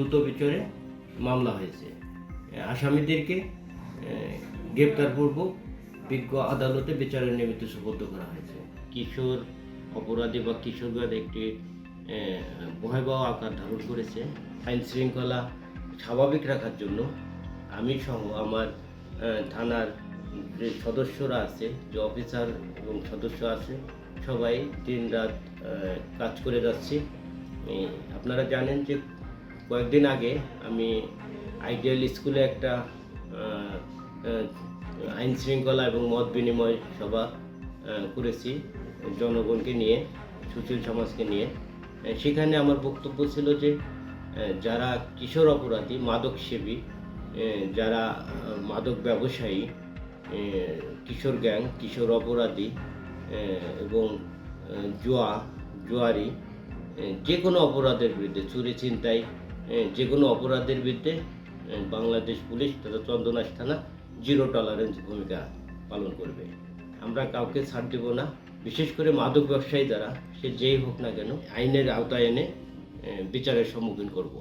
দ্রুত বিচারে মামলা হয়েছে। আসামিদেরকে গ্রেপ্তারপূর্বক বিজ্ঞ আদালতে বিচারের নিমিত্ত সুবদ্ধ করা হয়েছে। কিশোর অপরাধী বা কিশোরগঞ্জ একটি ভয়াবহ আকার ধারণ করেছে। আইন শৃঙ্খলা স্বাভাবিক রাখার জন্য আমি সহ আমার থানার যে সদস্যরা আছে, যে অফিসার এবং সদস্য আছে, সবাই দিন রাত কাজ করে যাচ্ছি। আপনারা জানেন যে কয়েকদিন আগে আমি আইডিয়াল স্কুলে একটা আইন শৃঙ্খলা এবং মত বিনিময় সভা করেছি জনগণকে নিয়ে সুশীল সমাজকে নিয়ে। সেখানে আমার বক্তব্য ছিল যে যারা কিশোর অপরাধী মাদক সেবী যারা মাদক ব্যবসায়ী কিশোর গ্যাং কিশোর অপরাধী এবং জুয়া জুয়ারি যে কোনো অপরাধের বিরুদ্ধে চুরি ছিনতাই আহ, যে কোনো অপরাধের বিরুদ্ধে বাংলাদেশ পুলিশ তথা চন্দনাশ থানা জিরো টলারেন্স ভূমিকা পালন করবে। আমরা কাউকে ছাড় দেব না। বিশেষ করে মাদক ব্যবসায়ী দ্বারা, সে যেই হোক না কেন, আইনের আওতায় এনে বিচারের সম্মুখীন করব।